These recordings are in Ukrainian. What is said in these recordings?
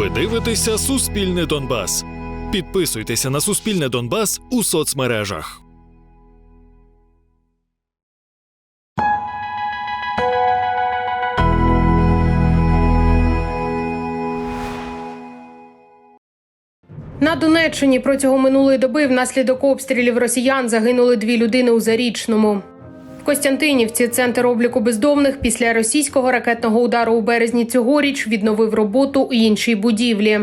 Ви дивитеся Суспільне Донбас. Підписуйтеся на Суспільне Донбас у соцмережах. На Донеччині протягом минулої доби внаслідок обстрілів росіян загинули дві людини у Зарічному. В Костянтинівці центр обліку бездомних після російського ракетного удару у березні цьогоріч відновив роботу у іншій будівлі.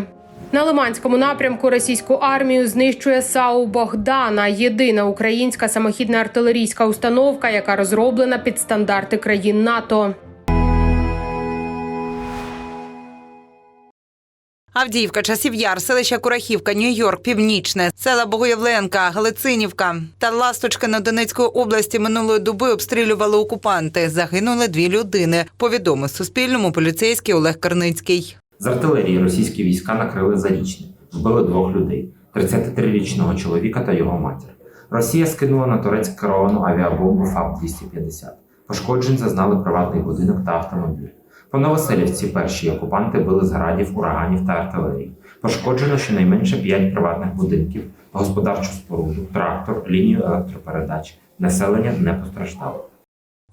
На Лиманському напрямку російську армію знищує САУ Богдана, єдина українська самохідна артилерійська установка, яка розроблена під стандарти країн НАТО. Авдіївка, Часів Яр, селище Курахівка, Нью-Йорк, Північне, села Богоявленка, Галицинівка та Ласточкина Донецької області минулої доби обстрілювали окупанти. Загинули дві людини. Повідомив Суспільному поліцейський Олег Карницький. З артилерії російські війська накрили Зарічне, вбили двох людей: 33-річного чоловіка та його матір. Росія скинула на Турецьк керовану авіабомбу ФАБ-250. Пошкоджень зазнали приватний будинок та автомобіль. По Новоселівці перші окупанти били з градів, ураганів та артилерії. Пошкоджено щонайменше 5 приватних будинків, господарчу споруду, трактор, лінію електропередач. Населення не постраждало.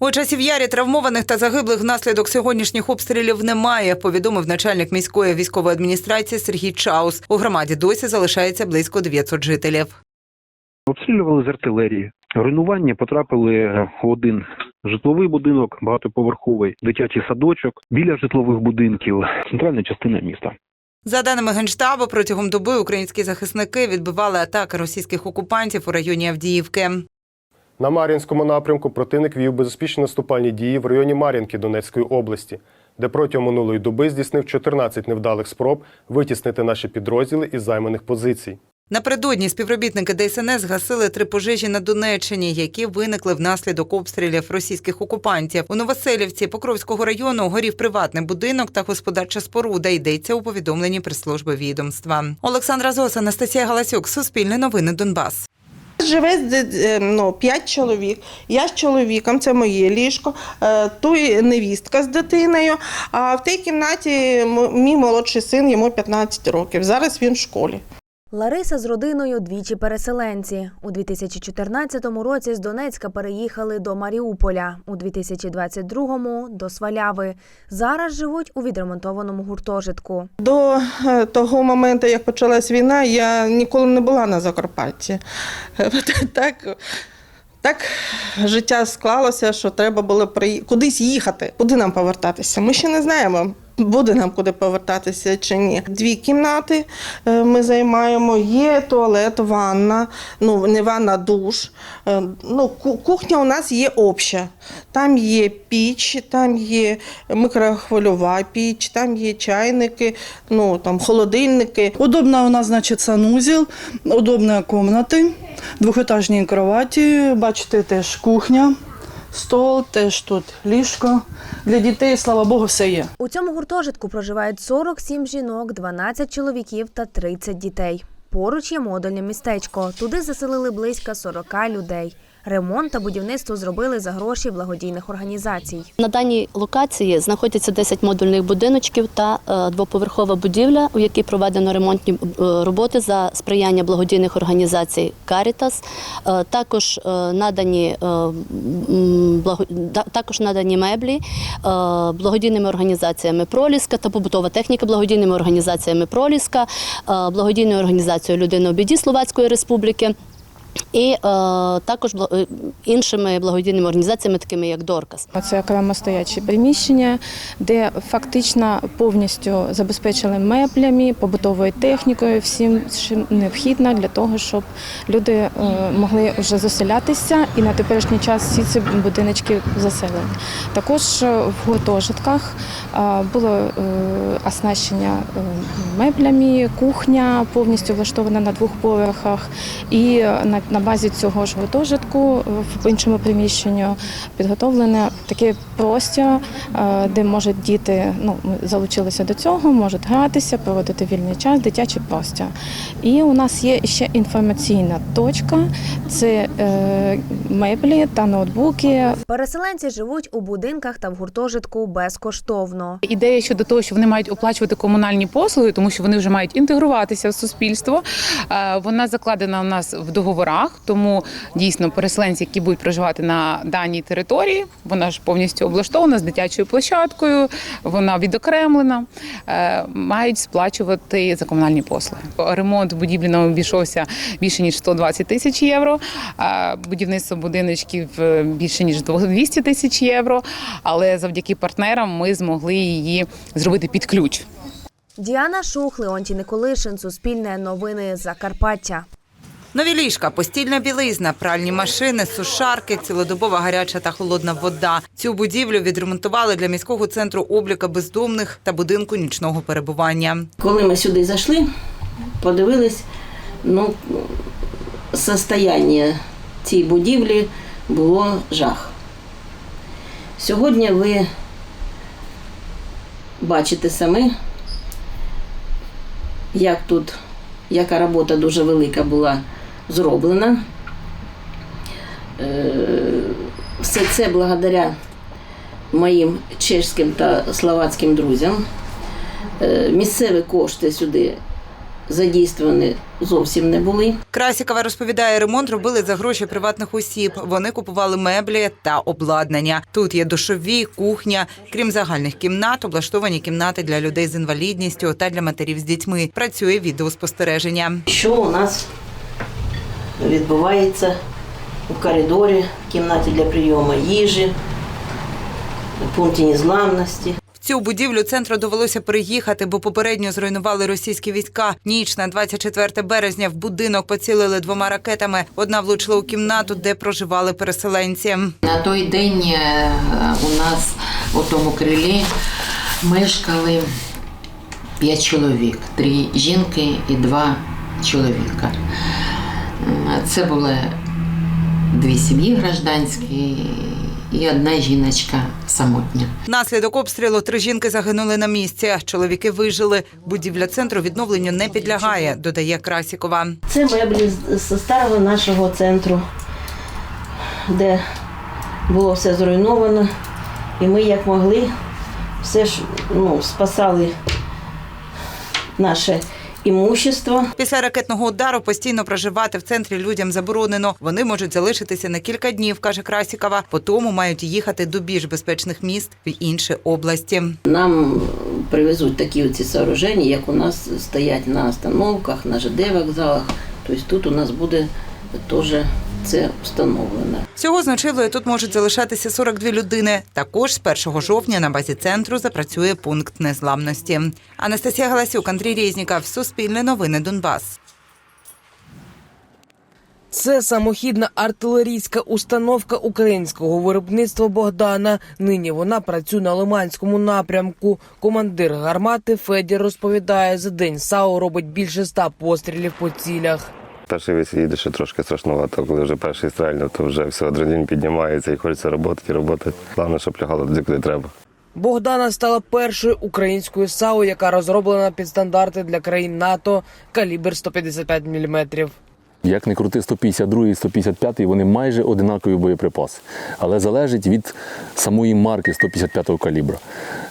У часів ярі травмованих та загиблих внаслідок сьогоднішніх обстрілів немає. Повідомив начальник міської військової адміністрації Сергій Чаус. У громаді досі залишається близько 900 жителів. Обстрілювали з артилерії. Руйнування потрапили в один житловий будинок, багатоповерховий, дитячий садочок біля житлових будинків, центральна частина міста. За даними генштабу, протягом доби українські захисники відбивали атаки російських окупантів у районі Авдіївки. На Мар'їнському напрямку противник вів безуспішні наступальні дії в районі Мар'їнки Донецької області, де протягом минулої доби здійснив 14 невдалих спроб витіснити наші підрозділи із займаних позицій. Напередодні співробітники ДСНС гасили три пожежі на Донеччині, які виникли внаслідок обстрілів російських окупантів. У Новоселівці Покровського району горів приватний будинок та господарча споруда. Йдеться у повідомленні прес-служби відомства. Олександра Зос, Анастасія Галасюк, Суспільне новини Донбас. Живе е, ну, п'ять чоловік. Я з чоловіком, це моє ліжко, е, той невістка з дитиною. А в тій кімнаті мій молодший син, йому 15 років. Зараз він в школі. Лариса з родиною двічі переселенці. У 2014 році з Донецька переїхали до Маріуполя, у 2022 – до Сваляви. Зараз живуть у відремонтованому гуртожитку. До е, того моменту, як почалась війна, я ніколи не була на Закарпатті. Е, Так, так життя склалося, що треба було при... кудись їхати. Куди нам повертатися? Ми ще не знаємо. Буде нам куди повертатися чи ні. Дві кімнати е, ми займаємо. Є туалет, ванна, ну не ванна, душ. Е, Ну, кухня у нас є обща. Там є піч, там є микрохвильова піч, там є чайники, ну там холодильники. Удобно у нас, значить, санузел, удобні комнати, двохетажні кроваті, бачите, теж кухня, стол, теж тут ліжко. Для дітей, слава Богу, все є. У цьому гуртожитку проживають 47 жінок, 12 чоловіків та 30 дітей. Поруч є модульне містечко. Туди заселили близько 40 людей. Ремонт та будівництво зробили за гроші благодійних організацій. На даній локації знаходяться 10 модульних будиночків та е, двоповерхова будівля, у якій проведено ремонтні е, роботи за сприяння благодійних організацій Карітас. Е, Також надані також надані меблі благодійними організаціями Проліска та побутова техніка благодійними організаціями Проліска, благодійною організацією Людина у біді Словацької Республіки. І е, також е, іншими благодійними організаціями, такими як Доркас. Це окремо стоячі приміщення, де фактично повністю забезпечили меблями, побутовою технікою, всім що необхідно для того, щоб люди е, могли вже заселятися і на теперішній час всі ці будиночки заселені. Також е, в гуртожитках е, було е, оснащення е, меблями, кухня повністю влаштована на двох поверхах, і на на базі цього ж гуртожитку в іншому приміщенні підготовлене таке простір, е, де можуть діти, ну залучилися до цього, можуть гратися, проводити вільний час, дитячий простір. І у нас є ще інформаційна точка: це е, меблі та ноутбуки, Переселенці живуть у будинках та в гуртожитку безкоштовно. Ідея щодо того, що вони мають оплачувати комунальні послуги, тому що вони вже мають інтегруватися в суспільство. е, Вона закладена у нас в договорах, тому дійсно переселенці, які будуть проживати на даній території, вона ж повністю облаштована з дитячою площадкою, вона відокремлена, е, мають сплачувати за комунальні послуги. Ремонт будівлі нам обійшовся більше ніж 120 тисяч євро. Будівництво будиночків е, більше ніж 200 тисяч євро. Але завдяки партнерам ми змогли її зробити під ключ. Діана Шух, Леонтій Николишин, Суспільне новини Закарпаття. Нові ліжка, постільна білизна, пральні машини, сушарки, цілодобова гаряча та холодна вода. Цю будівлю відремонтували для міського центру обліка бездомних та будинку нічного перебування. Коли ми сюди зайшли, подивились, ну, состояння цієї будівлі було жах. Сьогодні ви бачите самі, як тут, яка робота дуже велика була зроблена. Е, Все це благодаря моїм чеським та словацьким друзям. Е, Місцеві кошти сюди задійствовані зовсім не були. Красікова розповідає, ремонт робили за гроші приватних осіб. Вони купували меблі та обладнання. Тут є душові, кухня. Крім загальних кімнат, облаштовані кімнати для людей з інвалідністю та для матерів з дітьми. Працює відеоспостереження. Що у нас відбувається у коридорі, в кімнаті для прийому їжі, в пункті незламності. В цю будівлю центру довелося переїхати, бо попередньо зруйнували російські війська. Ніч на 24 березня в будинок поцілили двома ракетами. Одна влучила у кімнату, де проживали переселенці. На той день е, у нас у тому крилі мешкали п'ять чоловік, три жінки і два чоловіка. Це були дві сім'ї гражданські і одна жіночка самотня. Наслідок обстрілу три жінки загинули на місці. Чоловіки вижили. Будівля центру відновленню не підлягає, додає Красікова. Це меблі з- з старого нашого центру, де було все зруйновано. І ми як могли все ж ну, спасали наше імущество. Після ракетного удару постійно проживати в центрі людям заборонено. Вони можуть залишитися на кілька днів, каже Красікова. Потім мають їхати до більш безпечних міст в інші області. Нам привезуть такі оці сооруження, як у нас стоять на остановках, на ЖД вокзалах. Тобто тут у нас буде теж це встановлено. Всього з ночівлею тут можуть залишатися 42 людини. Також з 1 жовтня на базі центру запрацює пункт незламності. Анастасія Галасюк, Андрій Резніков, Суспільне новини Донбас. Це самохідна артилерійська установка українського виробництва Богдана. Нині вона працює на Лиманському напрямку. Командир гармати Федір розповідає, за день САУ робить більше ста пострілів по цілях. Перший весь їде ще трошки страшнувато, коли вже перший стрельнув, то вже все адреналін піднімається і хочеться роботи і роботи. Головне, щоб лягало туди, куди треба. Богдана стала першою українською САУ, яка розроблена під стандарти для країн НАТО калібр 155 мм. Як не крути 152 і 155, вони майже одинакові боєприпаси. Але залежить від самої марки 155-го калібра.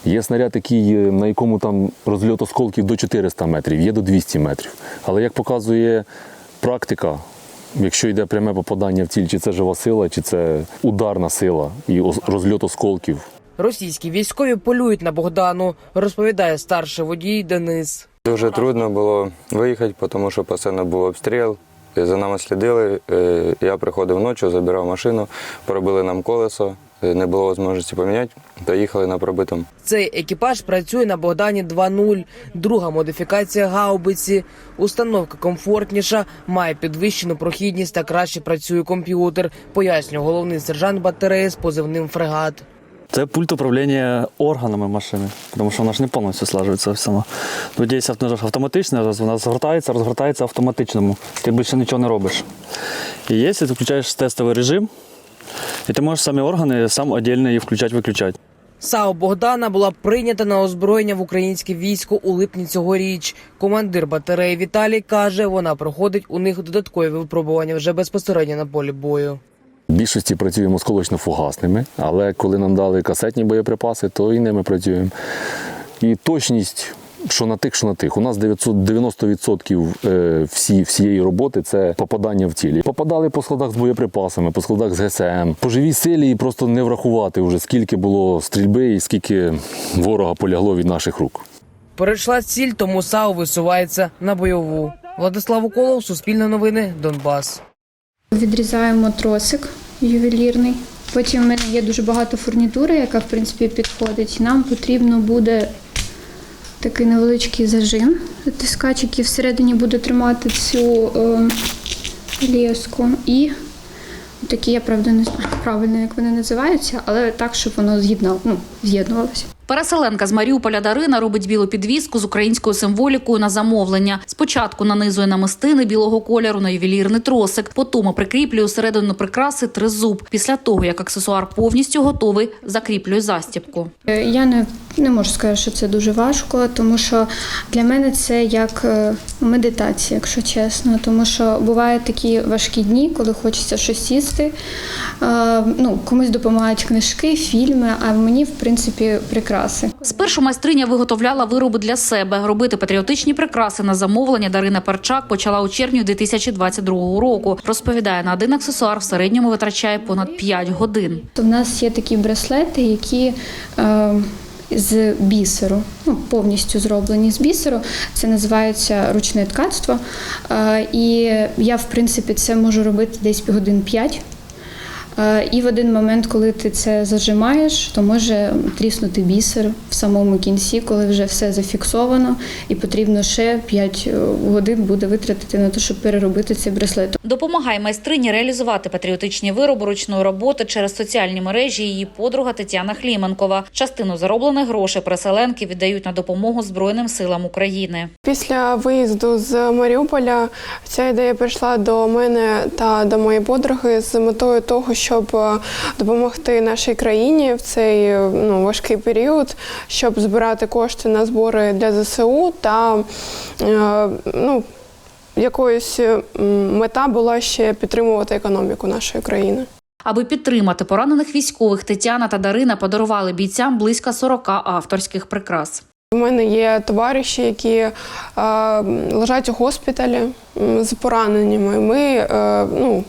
Є снаряд, такий, е, на якому там розльот осколків до 400 метрів, є до 200 метрів. Але як показує практика, якщо йде пряме попадання в ціль, чи це жива сила, чи це ударна сила і розльот осколків, Російські військові полюють на Богдану, розповідає старший водій Денис. Дуже трудно було виїхати, тому що постійно був обстріл. За нами слідили. Е, Я приходив ночі, забирав машину, поробили нам колесо, не було можливості поміняти, та їхали на пробитому. Цей екіпаж працює на Богдані 2.0. Друга модифікація гаубиці. Установка комфортніша, має підвищену прохідність та краще працює комп'ютер, пояснює головний сержант батареї з позивним фрегат. Це пульт управління органами машини, тому що вона ж не повністю слажується сама. Тут є автоматична, раз вона згортається, розгортається автоматичному. Ти більше нічого не робиш. І є, ти включаєш тестовий режим, і ти можеш самі органи сам віддільно її включати-виключати. САУ Богдана була прийнята на озброєння в українське військо у липні цьогоріч. Командир батареї Віталій каже, вона проходить у них додаткові випробування вже безпосередньо на полі бою. В більшості працюємо з колочно-фугасними, але коли нам дали касетні боєприпаси, то і ними працюємо. І точність, що на тих, що на тих. У нас 900 90% е, всі, всієї роботи це попадання в цілі. Попадали по складах з боєприпасами, по складах з ГСМ. По живій силі і просто не врахувати вже скільки було стрільби і скільки ворога полягло від наших рук. Перейшла ціль, тому САУ висувається на бойову. Владислав Уколов, Суспільне новини, Донбас. Відрізаємо тросик ювелірний. Потім в мене є дуже багато фурнітури, яка в принципі підходить. Нам потрібно буде такий невеличкий зажим, тискач, який всередині буде тримати цю е, леску. І такі, я правда не знаю правильно, як вони називаються, але так, щоб воно з'єднало, ну, з'єднувалося. Переселенка з Маріуполя Дарина робить білу підвіску з українською символікою на замовлення. Спочатку нанизує намистини білого кольору на ювелірний тросик, потім прикріплює усередину прикраси тризуб. Після того, як аксесуар повністю готовий, закріплює застібку. Е, Я не, не можу сказати, що це дуже важко, тому що для мене це як е, медитація, якщо чесно. Тому що бувають такі важкі дні, коли хочеться щось сісти. Е, Ну, комусь допомагають книжки, фільми, а мені, в принципі, прикраси. Спершу майстриня виготовляла вироби для себе. Робити патріотичні прикраси на замовлення Дарина Перчак почала у червні 2022 року. Розповідає, на один аксесуар в середньому витрачає понад 5 годин. В нас є такі браслети, які е, з бісеру, ну, повністю зроблені з бісеру. Це називається ручне ткацтво. Е, і я, в принципі, це можу робити десь годин 5. Е, І в один момент, коли ти це зажимаєш, то може тріснути бісер в самому кінці, коли вже все зафіксовано, і потрібно ще 5 годин буде витратити на те, щоб переробити цей браслет. Допомагає майстрині реалізувати патріотичні вироби ручної роботи через соціальні мережі. Її подруга Тетяна Хліменкова. Частину зароблених грошей переселенки віддають на допомогу Збройним силам України. Після виїзду з Маріуполя ця ідея прийшла до мене та до моєї подруги з метою того, щоб е, допомогти нашій країні в цей е, ну, важкий період, щоб збирати кошти на збори для ЗСУ та е, ну, якоюсь мета була ще підтримувати економіку нашої країни. Аби підтримати поранених військових, Тетяна та Дарина подарували бійцям близько 40 авторських прикрас. У мене є товариші, які е, лежать у госпіталі з пораненнями. Ми е, ну,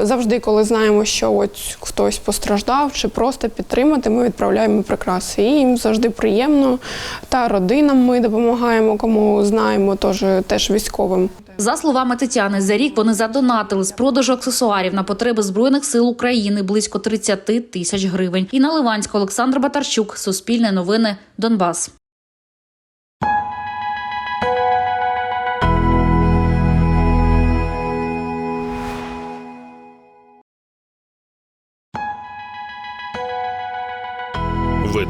завжди, коли знаємо, що от хтось постраждав, чи просто підтримати, ми відправляємо прикраси. І їм завжди приємно. Та родинам ми допомагаємо, кому знаємо, теж, теж військовим. За словами Тетяни, за рік вони задонатили з продажу аксесуарів на потреби збройних сил України близько 30 тисяч гривень. Інна Ливанська, Олександр Батарчук, Суспільне новини, Донбас.